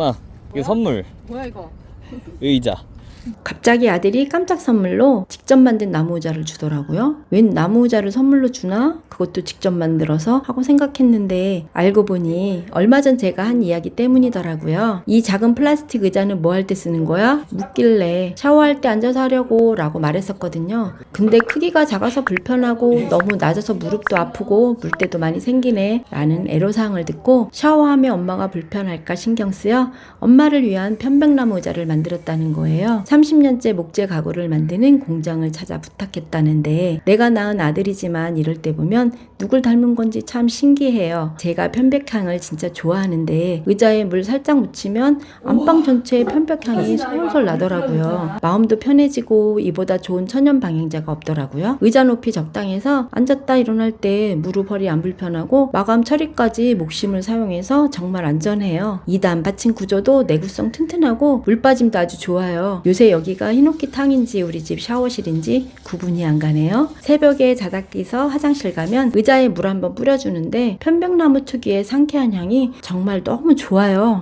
엄마 이거 선물 뭐야 이거? 의자 갑자기 아들이 깜짝 선물로 직접 만든 나무 의자를 주더라고요. 웬 나무 의자를 선물로 주나? 그것도 직접 만들어서 하고 생각했는데 알고 보니 얼마 전 제가 한 이야기 때문이더라고요. 이 작은 플라스틱 의자는 뭐 할 때 쓰는 거야? 묻길래 샤워할 때 앉아서 하려고 라고 말했었거든요. 근데 크기가 작아서 불편하고 너무 낮아서 무릎도 아프고 물때도 많이 생기네 라는 애로사항을 듣고 샤워하면 엄마가 불편할까 신경 쓰여 엄마를 위한 편백나무 의자를 만들었다는 거예요. 30년째 목재 가구를 만드는 공장을 찾아 부탁했다는데 내가 낳은 아들이지만 이럴 때 보면 누굴 닮은 건지 참 신기해요. 제가 편백향을 진짜 좋아하는데 의자에 물 살짝 묻히면 안방 전체에 편백향이 솔솔 나더라고요. 마음도 편해지고 이보다 좋은 천연 방향제가 없더라고요. 의자 높이 적당해서 앉았다 일어날 때 무릎 허리 안 불편하고 마감 처리까지 목심을 사용해서 정말 안전해요. 2단 받침 구조도 내구성 튼튼하고 물 빠짐도 아주 좋아요. 요새 여기가 히노키 탕인지 우리 집 샤워실인지 구분이 안 가네요. 새벽에 자다 깨서 화장실 가면 의자에 물 한번 뿌려주는데 편백나무 특유의 상쾌한 향이 정말 너무 좋아요.